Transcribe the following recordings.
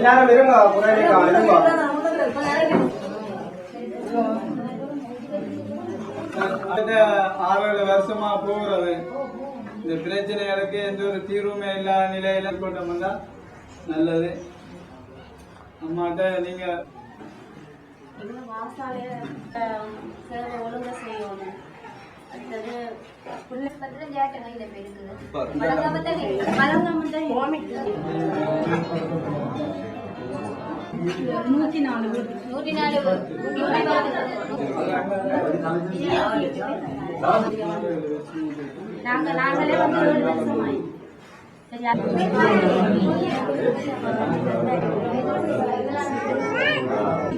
எல்லாரும் இருங்க குறை இருங்க அடுத்த ஆறு ஏழு வருஷமா போகிறது இந்த பிரச்சனைகளுக்கு எந்த ஒரு தீர்வுமே இல்லாத நிலையில வந்தா நல்லது அம்மாட்ட நீங்க ஒழுங்கா செய்யணும் நூற்றி நாலு நூற்றி நாலு நாங்க நாங்களே வந்து ஏழு வருஷம் ஆயி. சரியா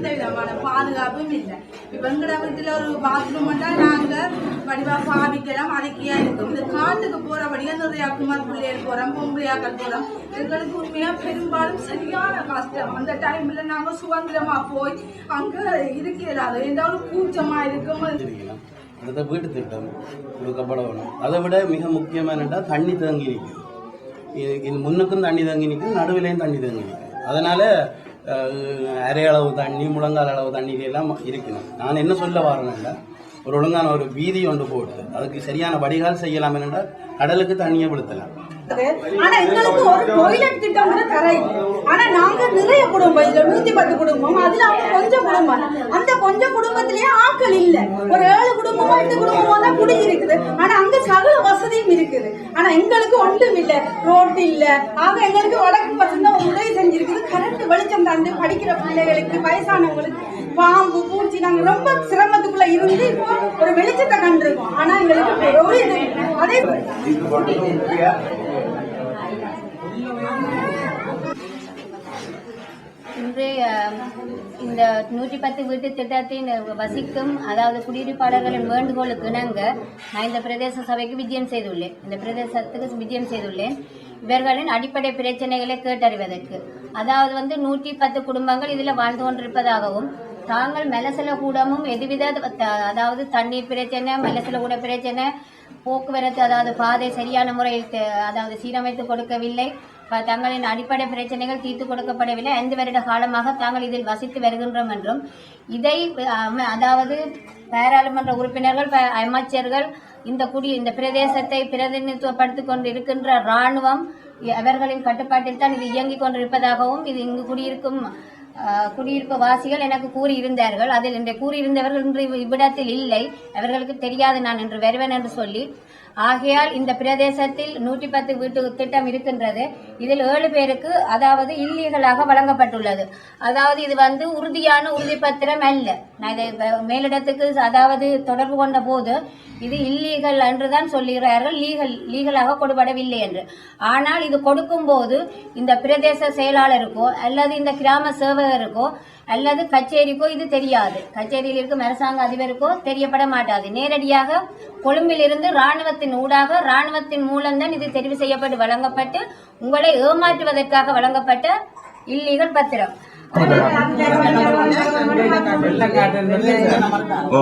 எந்த விதமான பாதுகாப்பும் இல்லை. இப்போ எங்கட வீட்டில் ஒரு பாத்ரூம் மட்டும் நாங்கள் வடிவா பாவிக்கலாம் அதுக்கியா இருக்கும். இந்த காட்டுக்கு போறபடியா நிறையா குமார் பிள்ளைகள் போறோம் பொம்பளையாக்கள் போறோம். எங்களுக்கு உண்மையா பெரும்பாலும் சரியான கஷ்டம். அந்த டைம்ல நாங்க சுதந்திரமா போய் அங்க இருக்க இயலாது ஏதாவது கூச்சமா இருக்கும். வச்சிருக்கலாம் அடுத்த வீட்டு திட்டம் கொடுக்கப்பட வேணும் அதை விட மிக முக்கியமாக என்னென்னா தண்ணி தேங்கி நிற்கும். இது இது முன்னுக்கும் தண்ணி தேங்கி நிற்கும் நடுவிலையும் தண்ணி தேங்கி நிற்கும். அதனால் அரை அளவு தண்ணி முழங்கால் அளவு தண்ணீர் எல்லாம் இருக்கணும். நான் என்ன சொல்ல வரேன்னா ஒரு ஒழுங்கான ஒரு வீதி ஒன்று போட்டு அதுக்கு சரியான வடிகால் செய்யலாம் என்னென்றால் கடலுக்கு தண்ணியை விடுத்தலாம் ஆனா எங்களுக்கு ஒரு டொய்லெட் திட்டம் கூட ஆனா நாங்க நிறைய குடும்பம் இதுல நூத்தி பத்து குடும்பம். அதுல அவங்க கொஞ்சம் குடும்பம். அந்த கொஞ்சம் குடும்பத்திலேயே ஆட்கள் இல்ல. ஒரு ஏழு குடும்பமோ எட்டு குடும்பமோ தான் குடி இருக்குது. ஆனா அங்க சகல வசதியும் இருக்குது. ஆனா எங்களுக்கு ஒன்றும் இல்ல. ரோட் இல்ல. ஆக எங்களுக்கு வடக்கு வெளிச்சம் தந்து படிக்கிற பிள்ளைகளுக்கு வயசானவங்களுக்கு பாம்பு பூச்சி நாங்கள் ரொம்ப சிரமத்துக்குள்ள இருந்து இப்போ ஒரு வெளிச்சத்தை கண்டிருக்கோம். ஆனா எங்களுக்கு ஒரு இது அதே இன்றைய இந்த நூற்றி பத்து வீட்டு திட்டத்தின் வசிக்கும் அதாவது குடியிருப்பாளர்களின் வேண்டுகோளுக்கு நாங்கள் நான் இந்த பிரதேச சபைக்கு விஜயம் செய்துள்ளேன். இந்த பிரதேசத்துக்கு விஜயம் செய்துள்ளேன். இவர்களின் அடிப்படை பிரச்சனைகளை கேட்டறிவதற்கு. அதாவது வந்து நூற்றி பத்து குடும்பங்கள் இதில் வாழ்ந்து கொண்டிருப்பதாகவும் தாங்கள் மெலசல கூடமும் எதுவித த- அதாவது தண்ணீர் பிரச்சனை மெலசல கூட பிரச்சனை போக்குவரத்து அதாவது பாதை சரியான முறையில் அதாவது சீரமைத்து கொடுக்கவில்லை. ப- தங்களின் அடிப்படை பிரச்சனைகள் தீர்த்து கொடுக்கப்படவில்லை. ஐந்து வருட காலமாக தாங்கள் இதில் வசித்து வருகின்றோம் என்றும் இதை அதாவது பாராளுமன்ற உறுப்பினர்கள் ப- அமைச்சர்கள் இந்த குடி இந்த பிரதேசத்தை பிரதிநிதித்துவப்படுத்திக் கொண்டு இருக்கின்ற இராணுவம் இ- அவர்களின் கட்டுப்பாட்டில் தான் இது இயங்கிக் கொண்டிருப்பதாகவும் இது இங்கு குடியிருக்கும் குடியிருப்பு வாசிகள் எனக்கு கூறியிருந்தார்கள். அதில் இன்று கூறியிருந்தவர்கள் இன்று இவ்விடத்தில் இல்லை. அவர்களுக்கு தெரியாது நான் இன்று வருவேன் என்று சொல்லி. ஆகையால் இந்த பிரதேசத்தில் நூற்றி பத்து வீட்டு திட்டம் இருக்கின்றது. இதில் ஏழு பேருக்கு அதாவது இல்லீகலாக வழங்கப்பட்டுள்ளது. அதாவது இது வந்து உறுதியான உறுதிப்பத்திரம் அல்ல. நான் இதை மேலிடத்துக்கு அதாவது தொடர்பு கொண்ட போது இது இல்லீகல் என்றுதான் சொல்லுகிறார்கள். லீகல் லீகலாக கொடுபடவில்லை என்று. ஆனால் இது கொடுக்கும்போது இந்த பிரதேச செயலாளருக்கோ அல்லது இந்த கிராம சேவகருக்கோ அல்லது கச்சேரிக்கோ இது தெரியாது. கச்சேரியில் இருக்கும் அரசாங்க அதிபருக்கோ தெரியப்பட மாட்டாது. நேரடியாக கொழும்பிலிருந்து ராணுவத்தின் ஊடாக ராணுவத்தின் மூலம்தான் இது தெரிவு செய்யப்பட்டு வழங்கப்பட்டு உங்களை ஏமாற்றுவதற்காக வழங்கப்பட்ட இல்லீகல் பத்திரம். ஓ